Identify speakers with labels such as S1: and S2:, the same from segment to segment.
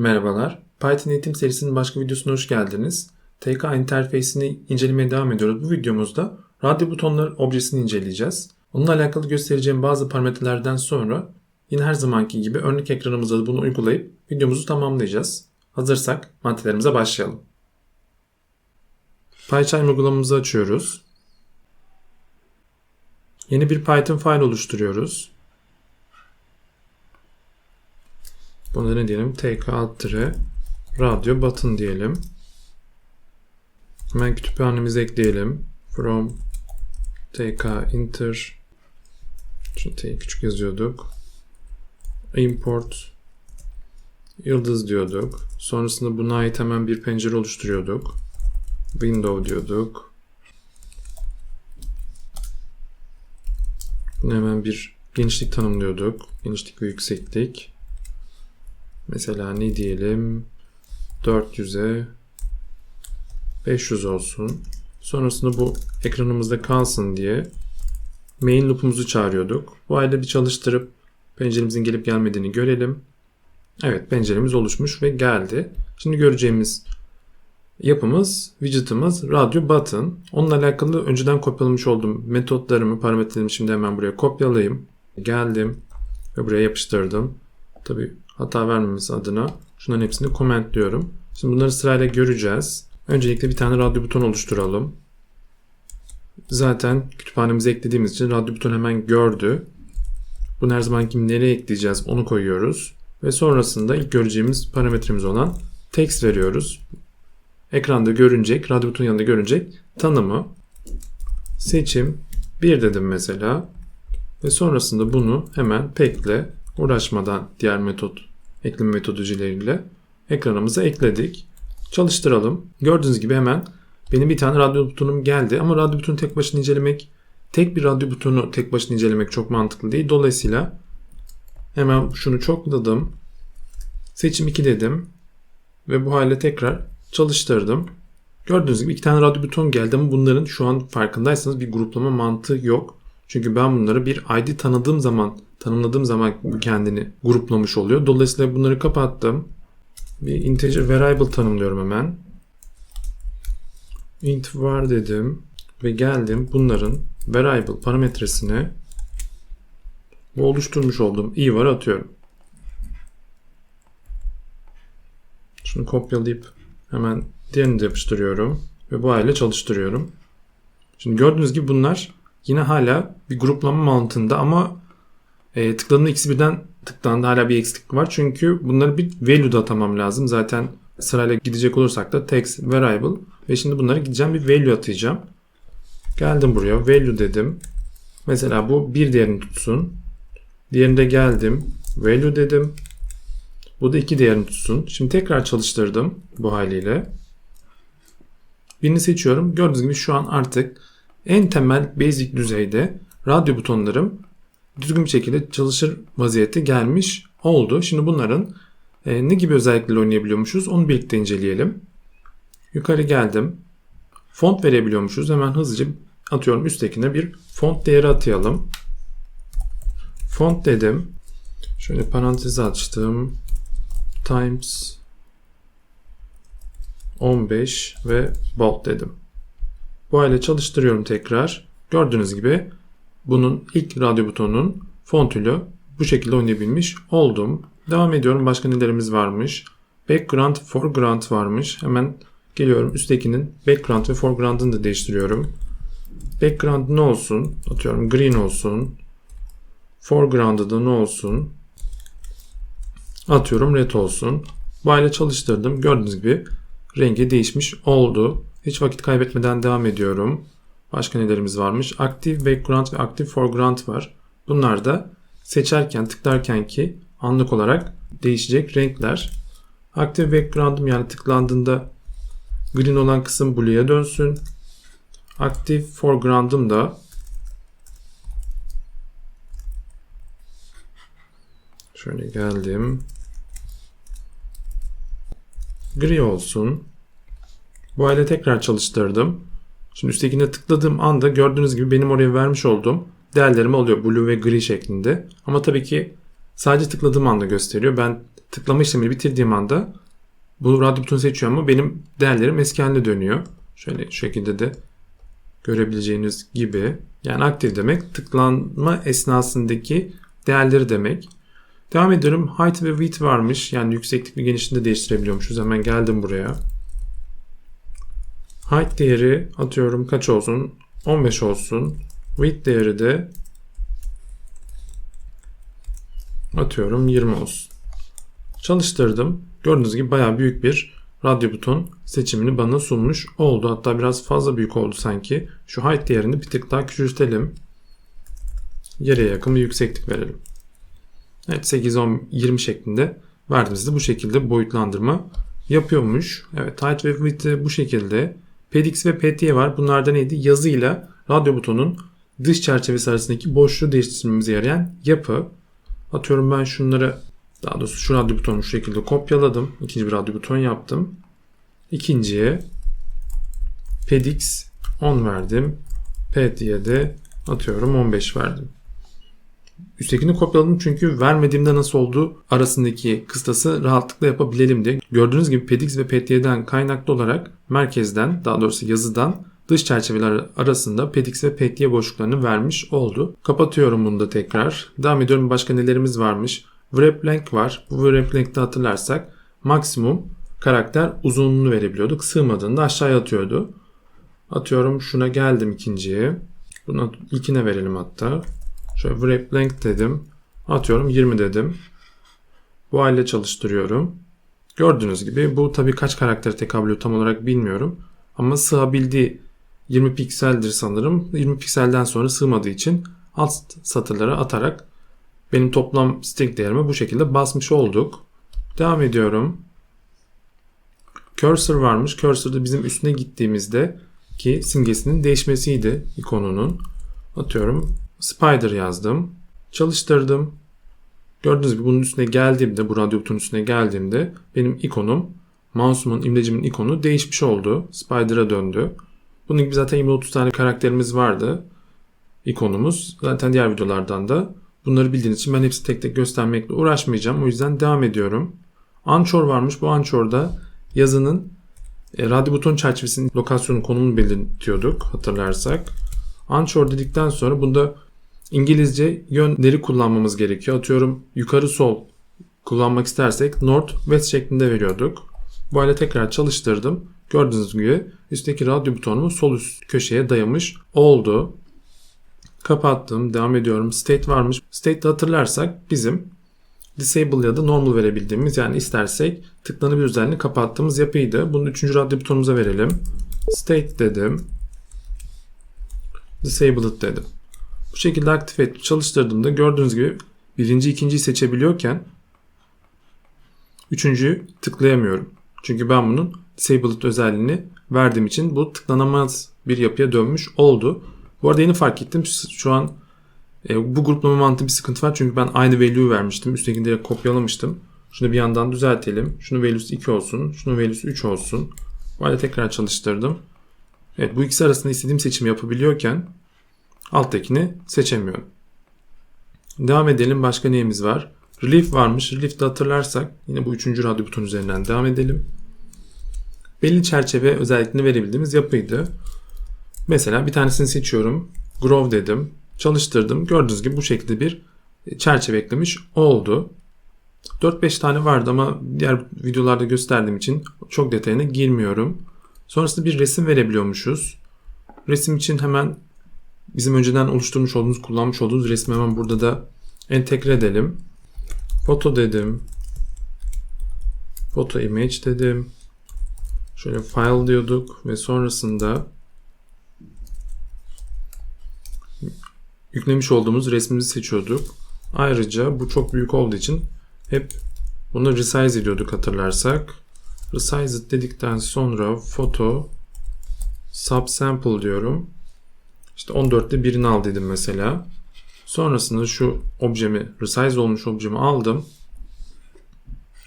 S1: Merhabalar. Python eğitim serisinin başka videosuna hoş geldiniz. TK interfeysini incelemeye devam ediyoruz. Bu videomuzda radyo butonları objesini inceleyeceğiz. Onunla alakalı göstereceğim bazı parametrelerden sonra yine her zamanki gibi örnek ekranımıza da bunu uygulayıp videomuzu tamamlayacağız. Hazırsak maddelerimize başlayalım. PyCharm uygulamamızı açıyoruz. Yeni bir Python file oluşturuyoruz. Buna ne diyelim? tk alt radyo button diyelim. Hemen kütüphanemize ekleyelim. From tk inter şu t'yi küçük yazıyorduk. Import yıldız diyorduk. Sonrasında buna ait hemen bir pencere oluşturuyorduk. Window diyorduk. Buna hemen bir genişlik tanımlıyorduk. Genişlik ve yükseklik. Mesela ne diyelim? 400'e 500 olsun. Sonrasında bu ekranımızda kalsın diye main loop'umuzu çağırıyorduk. Bu halde bir çalıştırıp penceremizin gelip gelmediğini görelim. Evet penceremiz oluşmuş ve geldi. Şimdi göreceğimiz yapımız, widget'ımız radyo button. Onunla alakalı önceden kopyalamış olduğum metotlarımı, parametrelerimi şimdi hemen buraya kopyalayayım. Geldim ve buraya yapıştırdım. Tabi hata vermemesi adına şunların hepsini diyorum. Şimdi bunları sırayla göreceğiz. Öncelikle bir tane radyo buton oluşturalım. Zaten kütüphanemize eklediğimiz için radyo buton hemen gördü. Bunu her zaman kim nereye ekleyeceğiz onu koyuyoruz. Ve sonrasında ilk göreceğimiz parametremiz olan text veriyoruz. Ekranda görünecek, radyo butonun yanında görünecek tanımı. Seçim 1 dedim mesela. Ve sonrasında bunu hemen pekle uğraşmadan diğer metot ekleme metodolojileriyle ekranımıza ekledik. Çalıştıralım. Gördüğünüz gibi hemen benim bir tane radyo butonum geldi ama radyo butonu tek başına incelemek tek bir radyo butonu tek başına incelemek çok mantıklı değil. Dolayısıyla hemen şunu çokladım. Seçim 2 dedim. Ve bu hale tekrar çalıştırdım. Gördüğünüz gibi iki tane radyo buton geldi ama bunların şu an farkındaysanız bir gruplama mantığı yok. Çünkü ben bunları bir ID tanıdığım zaman, tanımladığım zaman kendini gruplamış oluyor. Dolayısıyla bunları kapattım. Bir integer variable tanımlıyorum hemen. int var dedim ve geldim bunların variable parametresine bu oluşturmuş olduğum i var atıyorum. Şunu kopyalayıp hemen diğerini de yapıştırıyorum ve bu hale çalıştırıyorum. Şimdi gördüğünüz gibi bunlar yine hala bir gruplama mantığında ama e, tıkladığımda ikisi birden tıklandı hala bir eksiklik var. Çünkü bunları bir value da atamam lazım. Zaten sırayla gidecek olursak da text variable ve şimdi bunları gideceğim bir value atayacağım. Geldim buraya value dedim. Mesela bu bir değerini tutsun. Diğerinde geldim. Value dedim. Bu da iki değerini tutsun. Şimdi tekrar çalıştırdım bu haliyle. Birini seçiyorum. Gördüğünüz gibi şu an artık en temel basic düzeyde radyo butonlarım düzgün bir şekilde çalışır vaziyette gelmiş oldu. Şimdi bunların e, ne gibi özellikleri oynayabiliyormuşuz onu birlikte inceleyelim. Yukarı geldim. Font verebiliyormuşuz. Hemen hızlıca atıyorum üsttekine bir font değeri atayalım. Font dedim. Şöyle parantez açtım. Times 15 ve bold dedim. Bu hale çalıştırıyorum tekrar. Gördüğünüz gibi bunun ilk radyo butonunun fontuyla bu şekilde oynayabilmiş oldum. Devam ediyorum. Başka nelerimiz varmış? Background, foreground varmış. Hemen geliyorum. Üsttekinin background ve foreground'ını da değiştiriyorum. Background ne olsun? Atıyorum green olsun. Foreground'da da ne olsun? Atıyorum red olsun. Bu hale çalıştırdım. Gördüğünüz gibi rengi değişmiş oldu. Hiç vakit kaybetmeden devam ediyorum. Başka nelerimiz varmış? Active background ve active foreground var. Bunlar da seçerken tıklarken ki anlık olarak değişecek renkler. Active background'um yani tıklandığında green olan kısım blue'ya dönsün. Active foreground'um da şöyle geldim. Gri olsun. Bu hale tekrar çalıştırdım. Şimdi üsttekine tıkladığım anda gördüğünüz gibi benim oraya vermiş olduğum değerlerim oluyor blue ve gri şeklinde. Ama tabii ki sadece tıkladığım anda gösteriyor. Ben tıklama işlemini bitirdiğim anda bu radyo butonu seçiyor ama benim değerlerim eski haline dönüyor. Şöyle şu şekilde de görebileceğiniz gibi. Yani aktif demek tıklanma esnasındaki değerleri demek. Devam ediyorum. Height ve width varmış. Yani yükseklik ve genişliğini de değiştirebiliyormuşuz. Hemen geldim buraya. Height değeri atıyorum kaç olsun? 15 olsun. Width değeri de atıyorum 20 olsun. Çalıştırdım. Gördüğünüz gibi bayağı büyük bir radyo buton seçimini bana sunmuş oldu. Hatta biraz fazla büyük oldu sanki. Şu height değerini bir tık daha küçültelim. Yere yakın bir yükseklik verelim. Evet 8, 10, 20 şeklinde verdiğimizde bu şekilde boyutlandırma yapıyormuş. Evet height ve width bu şekilde. PDX ve PTY var. Bunlardan neydi? Yazıyla radyo butonun dış çerçevesi arasındaki boşluğu değiştirmemize yarayan yapı. Atıyorum ben şunları daha doğrusu şu radyo butonu şu şekilde kopyaladım. İkinci bir radyo buton yaptım. İkinciye PEDX 10 verdim. PET'ye de atıyorum 15 verdim. Üsttekini kopyaladım çünkü vermediğimde nasıl olduğu arasındaki kıstası rahatlıkla yapabilelim diye. Gördüğünüz gibi PEDX ve PETY'den kaynaklı olarak merkezden daha doğrusu yazıdan dış çerçeveler arasında PEDX ve PETY boşluklarını vermiş oldu. Kapatıyorum bunu da tekrar. Devam ediyorum başka nelerimiz varmış. Wrap length var. Bu wrap length'te hatırlarsak maksimum karakter uzunluğunu verebiliyorduk. Sığmadığında aşağıya atıyordu. Atıyorum şuna geldim ikinciye. Buna ilkine verelim hatta. Şöyle wrap length dedim. Atıyorum 20 dedim. Bu hale çalıştırıyorum. Gördüğünüz gibi bu tabii kaç karaktere tekabül ediyor tam olarak bilmiyorum. Ama sığabildiği 20 pikseldir sanırım. 20 pikselden sonra sığmadığı için alt satırlara atarak benim toplam string değerime bu şekilde basmış olduk. Devam ediyorum. Cursor varmış. Cursor da bizim üstüne gittiğimizde ki simgesinin değişmesiydi ikonunun. Atıyorum Spider yazdım. Çalıştırdım. Gördüğünüz gibi bunun üstüne geldiğimde, bu radyo üstüne geldiğimde benim ikonum, mouse'umun, imlecimin ikonu değişmiş oldu. Spider'a döndü. Bunun gibi zaten 20-30 tane karakterimiz vardı. ikonumuz. Zaten diğer videolardan da bunları bildiğiniz için ben hepsi tek tek göstermekle uğraşmayacağım. O yüzden devam ediyorum. Anchor varmış. Bu Anchor'da yazının e, radyo buton çerçevesinin lokasyonun konumunu belirtiyorduk hatırlarsak. Anchor dedikten sonra bunda İngilizce yönleri kullanmamız gerekiyor. Atıyorum yukarı sol kullanmak istersek north west şeklinde veriyorduk. Bu hale tekrar çalıştırdım. Gördüğünüz gibi üstteki radyo butonumu sol üst köşeye dayamış oldu. Kapattım. Devam ediyorum. State varmış. State'de hatırlarsak bizim disable ya da normal verebildiğimiz yani istersek tıklanabilir özelliğini kapattığımız yapıydı. Bunu üçüncü radyo butonumuza verelim. State dedim. Disabled dedim. Bu şekilde aktif et çalıştırdığımda gördüğünüz gibi birinci ikinciyi seçebiliyorken üçüncüyü tıklayamıyorum. Çünkü ben bunun disabled özelliğini verdiğim için bu tıklanamaz bir yapıya dönmüş oldu. Bu arada yeni fark ettim. Şu an e, bu gruplama mantığı bir sıkıntı var. Çünkü ben aynı value vermiştim. Üsttekini direkt kopyalamıştım. Şunu bir yandan düzeltelim. Şunu value'su 2 olsun. Şunu value'su 3 olsun. Bu halde tekrar çalıştırdım. Evet bu ikisi arasında istediğim seçimi yapabiliyorken alttakini seçemiyorum. Devam edelim. Başka neyimiz var? Relief varmış. Relief'te hatırlarsak yine bu üçüncü radyo buton üzerinden devam edelim. Belli çerçeve özelliklerini verebildiğimiz yapıydı. Mesela bir tanesini seçiyorum. Grow dedim. Çalıştırdım. Gördüğünüz gibi bu şekilde bir çerçeve eklemiş oldu. 4-5 tane vardı ama diğer videolarda gösterdiğim için çok detayına girmiyorum. Sonrasında bir resim verebiliyormuşuz. Resim için hemen bizim önceden oluşturmuş olduğumuz, kullanmış olduğumuz resmi hemen burada da entegre edelim. Foto dedim. Foto image dedim. Şöyle file diyorduk ve sonrasında yüklemiş olduğumuz resmimizi seçiyorduk. Ayrıca bu çok büyük olduğu için hep bunu resize ediyorduk hatırlarsak. Resize dedikten sonra foto subsample diyorum. İşte 14'te birini al dedim mesela. Sonrasında şu objemi, resize olmuş objemi aldım.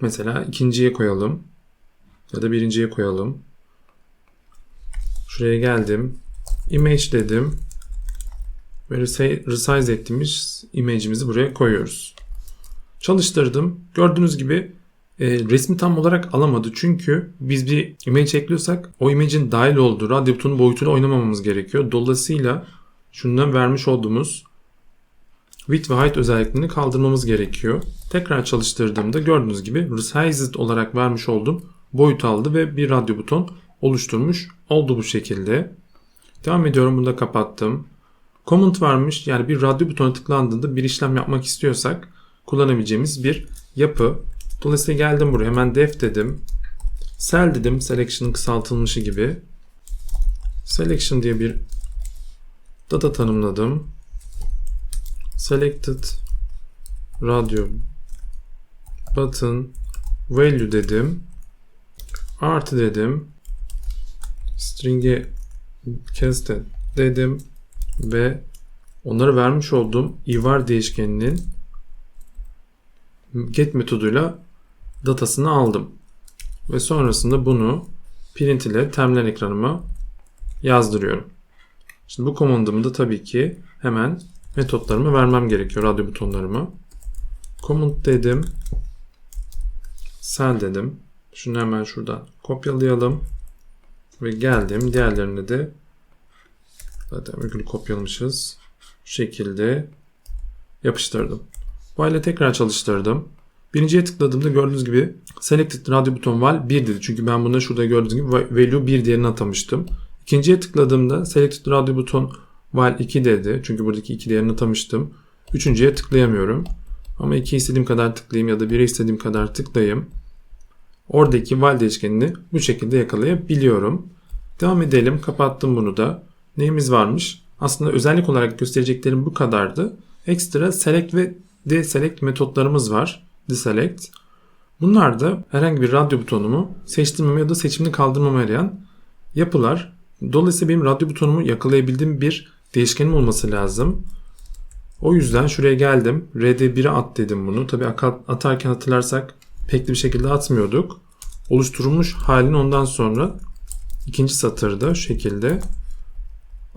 S1: Mesela ikinciye koyalım. Ya da birinciye koyalım. Şuraya geldim. Image dedim. Ve resize ettiğimiz image'imizi buraya koyuyoruz. Çalıştırdım. Gördüğünüz gibi e, resmi tam olarak alamadı. Çünkü biz bir image ekliyorsak o image'in dahil olduğu radyo butonu boyutuyla oynamamamız gerekiyor. Dolayısıyla şundan vermiş olduğumuz width ve height özelliklerini kaldırmamız gerekiyor. Tekrar çalıştırdığımda gördüğünüz gibi resized olarak vermiş olduğum boyut aldı ve bir radyo buton oluşturmuş oldu bu şekilde. Devam ediyorum. Bunu da kapattım. Comment varmış. Yani bir radyo butonu tıklandığında bir işlem yapmak istiyorsak kullanabileceğimiz bir yapı. Dolayısıyla geldim buraya. Hemen def dedim. Cell dedim. Selection'ın kısaltılmışı gibi. Selection diye bir data tanımladım. Selected radio button value dedim. Artı dedim. String'e casted dedim ve onlara vermiş olduğum ivar değişkeninin get metoduyla datasını aldım. Ve sonrasında bunu print ile terminal ekranıma yazdırıyorum. Şimdi bu komandımı da tabii ki hemen metotlarımı vermem gerekiyor radyo butonlarımı. Command dedim. Cell dedim. Şunu hemen şuradan kopyalayalım. Ve geldim. Diğerlerini de zaten virgülü kopyalamışız. Şu şekilde yapıştırdım. Bu hale tekrar çalıştırdım. Birinciye tıkladığımda gördüğünüz gibi Selected Radio buton val 1 dedi. Çünkü ben bunda şurada gördüğünüz gibi value 1 diğerini atamıştım. İkinciye tıkladığımda Selected Radio buton val 2 dedi. Çünkü buradaki 2 değerini atamıştım. Üçüncüye tıklayamıyorum. Ama 2 istediğim kadar tıklayayım ya da 1'e istediğim kadar tıklayayım. Oradaki val değişkenini bu şekilde yakalayabiliyorum. Devam edelim. Kapattım bunu da. Neyimiz varmış? Aslında özellik olarak göstereceklerim bu kadardı. Ekstra select ve deselect metotlarımız var. Deselect. Bunlar da herhangi bir radyo butonumu seçtirmeme ya da seçimini kaldırmama yarayan yapılar. Dolayısıyla benim radyo butonumu yakalayabildiğim bir değişkenim olması lazım. O yüzden şuraya geldim. RD1'e at dedim bunu. Tabi atarken hatırlarsak pek bir şekilde atmıyorduk. Oluşturulmuş halini ondan sonra ikinci satırda şu şekilde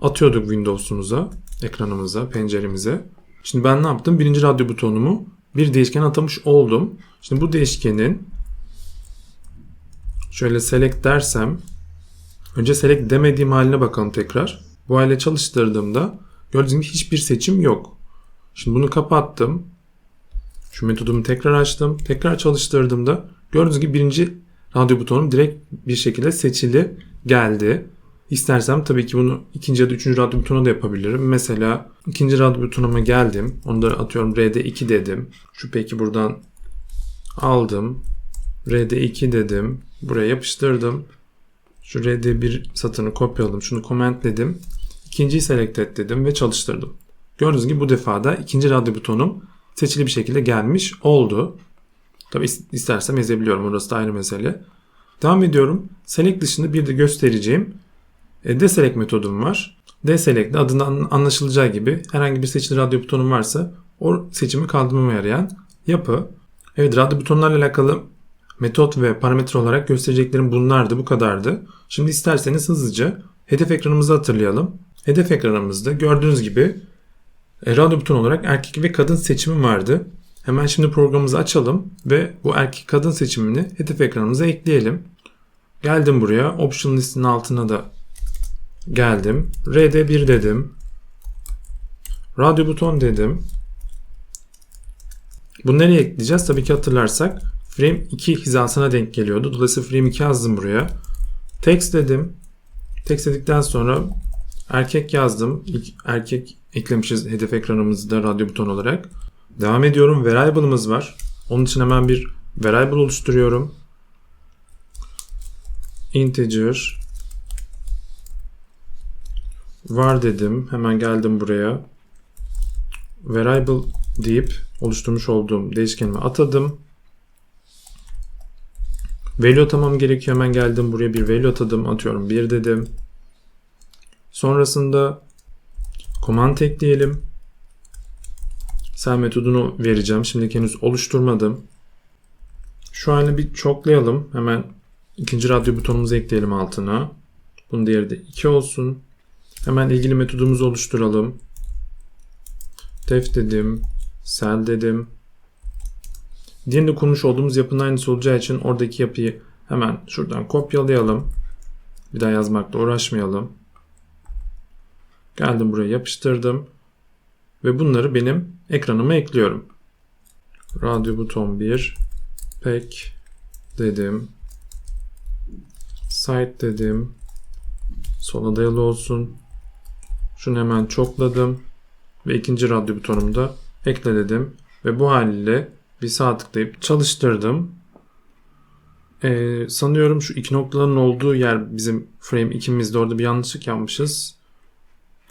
S1: atıyorduk Windows'umuza, ekranımıza, penceremize. Şimdi ben ne yaptım? Birinci radyo butonumu bir değişken atamış oldum. Şimdi bu değişkenin şöyle select dersem önce select demediğim haline bakalım tekrar. Bu hale çalıştırdığımda gördüğünüz gibi hiçbir seçim yok. Şimdi bunu kapattım. Şu metodumu tekrar açtım. Tekrar çalıştırdığımda gördüğünüz gibi birinci radyo butonum direkt bir şekilde seçili geldi. İstersem tabii ki bunu ikinci ya da üçüncü radyo butonuna da yapabilirim. Mesela ikinci radyo butonuma geldim. Onu atıyorum RD2 dedim. Şu peki buradan aldım. RD2 dedim. Buraya yapıştırdım. Şu RD1 satırını kopyaladım. Şunu commentledim. İkinciyi select et dedim ve çalıştırdım. Gördüğünüz gibi bu defa da ikinci radyo butonum seçili bir şekilde gelmiş oldu. Tabi istersem ezebiliyorum. Orası da ayrı mesele. Devam ediyorum. Select dışında bir de göstereceğim e, deselect metodum var. Deselect adından anlaşılacağı gibi herhangi bir seçili radyo butonum varsa o seçimi kaldırmama yarayan yapı. Evet radyo butonlarla alakalı metot ve parametre olarak göstereceklerim bunlardı bu kadardı. Şimdi isterseniz hızlıca hedef ekranımızı hatırlayalım. Hedef ekranımızda gördüğünüz gibi e, radyo buton olarak erkek ve kadın seçimi vardı. Hemen şimdi programımızı açalım ve bu erkek kadın seçimini hedef ekranımıza ekleyelim. Geldim buraya. Option listinin altına da geldim. RD1 dedim. Radyo buton dedim. Bunu nereye ekleyeceğiz? Tabii ki hatırlarsak frame 2 hizasına denk geliyordu. Dolayısıyla frame 2 yazdım buraya. Text dedim. Text dedikten sonra erkek yazdım. İlk erkek eklemişiz hedef ekranımızda radyo buton olarak. Devam ediyorum. Variable'ımız var. Onun için hemen bir variable oluşturuyorum. Integer var dedim. Hemen geldim buraya. Variable deyip oluşturmuş olduğum değişkenimi atadım. Value atamam gerekiyor. Hemen geldim buraya bir value atadım. Atıyorum 1 dedim. Sonrasında command ekleyelim. Sel metodunu vereceğim. Şimdi henüz oluşturmadım. Şu halini bir çoklayalım. Hemen ikinci radyo butonumuzu ekleyelim altına. Bunun değeri de 2 olsun. Hemen ilgili metodumuzu oluşturalım. Def dedim. Sel dedim. Diğerinde kurmuş olduğumuz yapının aynısı olacağı için oradaki yapıyı hemen şuradan kopyalayalım. Bir daha yazmakla uğraşmayalım. Geldim buraya yapıştırdım. Ve bunları benim ekranıma ekliyorum. Radyo buton 1. Pek dedim. Site dedim. Sola dayalı olsun. Şunu hemen çokladım. Ve ikinci radyo butonumu da ekle dedim. Ve bu haliyle bir sağ tıklayıp çalıştırdım. Ee, sanıyorum şu iki noktaların olduğu yer bizim frame 2'mizde orada bir yanlışlık yapmışız.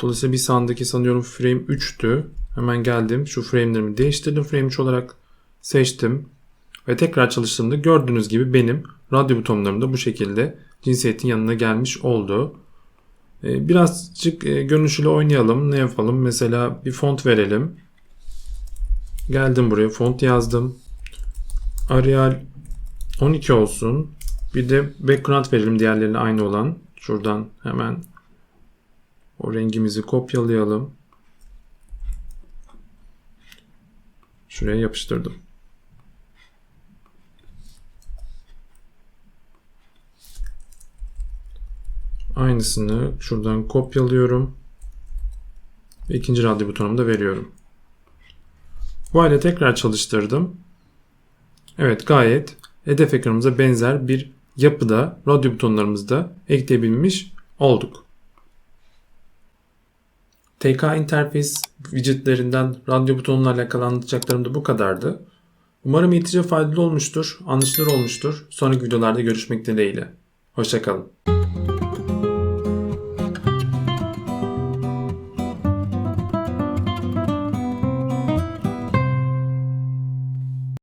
S1: Dolayısıyla bir sağındaki sanıyorum frame 3'tü. Hemen geldim. Şu frame'lerimi değiştirdim. Frame 3 olarak seçtim. Ve tekrar çalıştığımda gördüğünüz gibi benim radyo butonlarım da bu şekilde cinsiyetin yanına gelmiş oldu. Ee, birazcık e, görünüşüyle oynayalım. Ne yapalım? Mesela bir font verelim. Geldim buraya font yazdım. Arial 12 olsun. Bir de background verelim diğerlerine aynı olan. Şuradan hemen o rengimizi kopyalayalım. Şuraya yapıştırdım. Aynısını şuradan kopyalıyorum. Ve ikinci radyo butonumu da veriyorum. Bu halde tekrar çalıştırdım. Evet gayet hedef ekranımıza benzer bir yapıda radyo butonlarımızda ekleyebilmiş olduk. TK Interface widgetlerinden radyo butonuyla alakalı anlatacaklarım da bu kadardı. Umarım eğitici faydalı olmuştur, anlaşılır olmuştur. Sonraki videolarda görüşmek dileğiyle. Hoşçakalın.